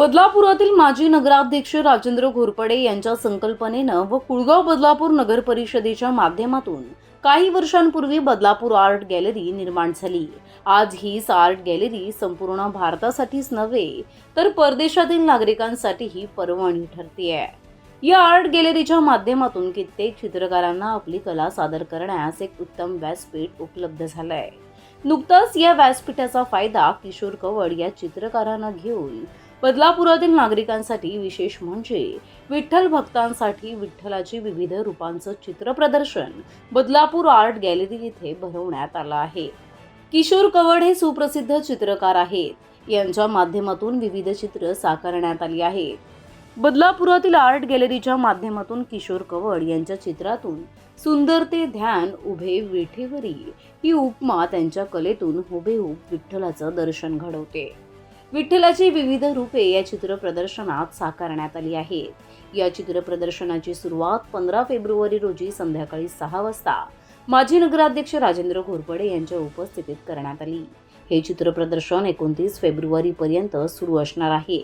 बदलापुरातील माजी नगराध्यक्ष राजेंद्र घोरपडे यांच्या संकल्पनेनं व कुळगाव बदलापूर नगर परिषदेच्या माध्यमातून काही वर्षांपूर्वी बदलापूर आर्ट गॅलरी निर्माण झाली. आज हीच आर्ट गॅलरी संपूर्ण भारतासाठीच नव्हे तर परदेशातील नागरिकांसाठीही परवानगी ठरते आहे या आर्ट गॅलरीच्या माध्यमातून कित्येक चित्रकारांना आपली कला सादर करण्यास एक उत्तम व्यासपीठ उपलब्ध झालंय. नुकताच या व्यासपीठाचा फायदा किशोर कवड या चित्रकारांना घेऊन बदलापुरातील नागरिकांसाठी विशेष म्हणजे विठ्ठल भक्तांसाठी विठ्ठलाची विविध रूपांचं चित्रप्रदर्शन बदलापूर आर्ट गॅलरी इथे भरवण्यात आलं आहे. किशोर कवड हे सुप्रसिद्ध चित्रकार आहेत. यांच्या माध्यमातून विविध चित्र साकारण्यात आली आहेत. बदलापुरातील आर्ट गॅलरीच्या माध्यमातून किशोर कवड यांच्या चित्रातून सुंदर ते ध्यान उभे विठेवरी ही उपमा त्यांच्या कलेतून हुबेहूब विठ्ठलाचं दर्शन घडवते. विठ्ठलाची विविध रूपे या चित्र प्रदर्शनात साकारण्यात आली आहेत. या चित्र प्रदर्शनाची सुरुवात पंधरा फेब्रुवारी रोजी संध्याकाळी सहा वाजता माजी नगराध्यक्ष राजेंद्र घोरपडे यांच्या उपस्थितीत करण्यात आली. हे चित्र प्रदर्शन एकोणतीस फेब्रुवारी पर्यंत सुरू असणार आहे.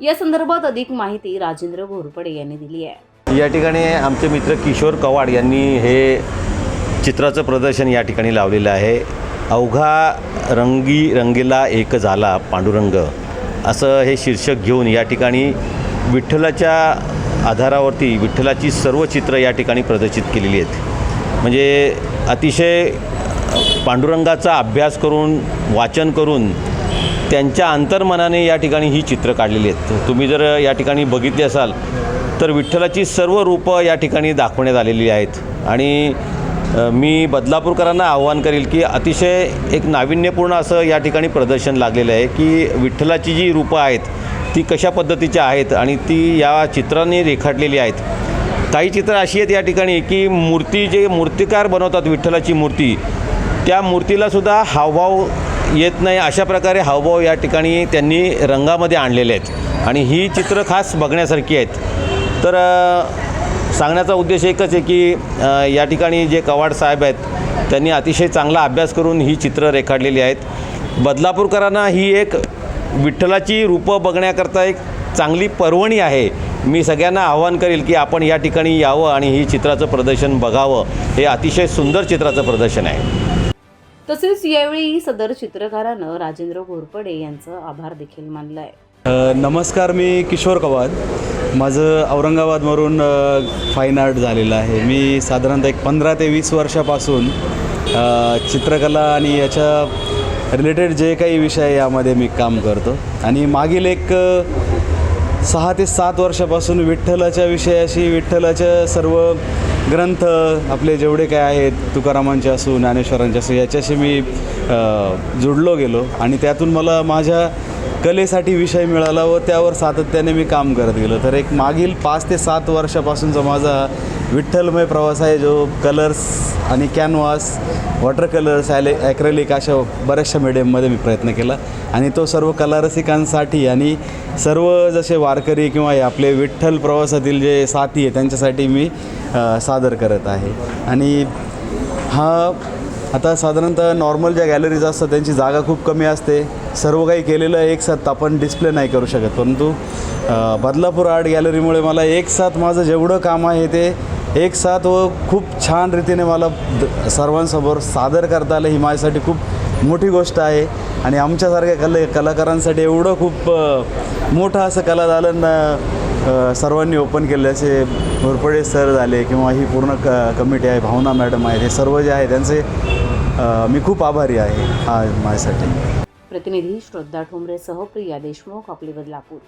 या संदर्भात अधिक माहिती राजेंद्र घोरपडे यांनी दिली आहे. या ठिकाणी आमचे मित्र किशोर कवाड यांनी हे चित्राचं प्रदर्शन या ठिकाणी लावलेलं आहे. अवघा रंगी रंगीला एक झाला पांडुरंग. असं हे शीर्षक घेऊन या ठिकाणी विठ्ठलाच्या आधारावरती विठ्ठलाची सर्व चित्र या ठिकाणी प्रदर्शित केलेली आहेत. म्हणजे अतिशय पांडुरंगाचा अभ्यास करून वाचन करून त्यांच्या अंतर्मनाने या ठिकाणी ही चित्र काढलेली आहेत. तुम्ही जर या ठिकाणी बघितली असाल तर विठ्ठलाची सर्व रूपं या ठिकाणी दाखवण्यात आलेली आहेत. आणि मी बदलापूरकरांना आव्हान करेल की अतिशय एक नाविन्यपूर्ण असं या ठिकाणी प्रदर्शन लागलेलं आहे की विठ्ठलाची जी रूपं आहेत ती कशा पद्धतीच्या आहेत आणि ती या चित्रांनी रेखाटलेली आहेत. काही चित्र अशी आहेत या ठिकाणी की मूर्ती जे मूर्तिकार बनवतात विठ्ठलाची मूर्ती त्या मूर्तीलासुद्धा हावभाव येत नाही अशा प्रकारे हावभाव या ठिकाणी त्यांनी रंगामध्ये आणलेले आहेत. आणि ही चित्र खास बघण्यासारखी आहेत. तर सांगण्याचा उद्देश एकच आहे की या ठिकाणी जे कवाड साहेब आहेत त्यांनी अतिशय चांगला अभ्यास करून ही चित्र रेखाडलेली आहेत. बदलापूरकरांना ही एक विठ्ठलाची रूपं बघण्याकरता एक चांगली पर्वणी आहे. मी सगळ्यांना आवाहन करेल की आपण या ठिकाणी यावं आणि ही चित्राचं प्रदर्शन बघावं. हे अतिशय सुंदर चित्राचं प्रदर्शन आहे. तसेच यावेळी सदर चित्रकारानं राजेंद्र घोरपडे यांचं आभार देखील मानलं आहे नमस्कार मी किशोर कवाद माझं औरंगाबादवरून फाईन आर्ट झालेलं आहे. मी साधारणतः एक पंधरा ते वीस वर्षापासून चित्रकला आणि याच्या रिलेटेड जे काही विषय यामध्ये मी काम करतो. आणि मागील एक सहा ते सात वर्षापासून विठ्ठलाच्या विषयाशी विठ्ठलाच्या सर्व ग्रंथ आपले जेवढे काय आहेत तुकारामांचे असू ज्ञानेश्वरांचे असू याच्याशी मी जुडलो गेलो. आणि त्यातून मला माझ्या कलेसाठी विषय मिळाला व त्यावर सातत्याने मी काम करत गेलो. तर एक मागील पाच ते सात वर्षापासूनचा माझा विठ्ठलमय प्रवास आहे जो कलर्स आणि कॅनव्हास वॉटर कलर्स ॲले ॲक्रेलिक अशा बऱ्याचशा मिडियममध्ये मी प्रयत्न केला. आणि तो सर्व कलारसिकांसाठी आणि सर्व जसे वारकरी किंवा हे आपले विठ्ठल प्रवासातील जे साथी आहे त्यांच्यासाठी मी सादर करत आहे. आणि हा आता साधारणतः नॉर्मल ज्या गॅलरीज असतात त्यांची जागा खूप कमी असते. सर्व काही केलेलं एक साथ आपण डिस्प्ले नाही करू शकत. परंतु बदलापूर आर्ट गॅलरीमुळे मला एक साथ माझं जेवढं काम आहे ते एक साथ व खूप छान रीतीने मला सर्वांसमोर सादर करता आलं. ही माझ्यासाठी खूप मोठी गोष्ट आहे. आणि आमच्यासारख्या कले कलाकारांसाठी एवढं खूप मोठं असं कलादालन झालं सर्वांनी ओपन केले असे घोरपडे सर झाले किंवा ही पूर्ण क कमिटी आहे भावना मॅडम आहेत हे सर्व जे आहे त्यांचे मी खूप आभारी आहे हा माझ्यासाठी. प्रतिनिधी श्रद्धा ठोंबरेसह प्रिया देशमुख आपली बदलापूर.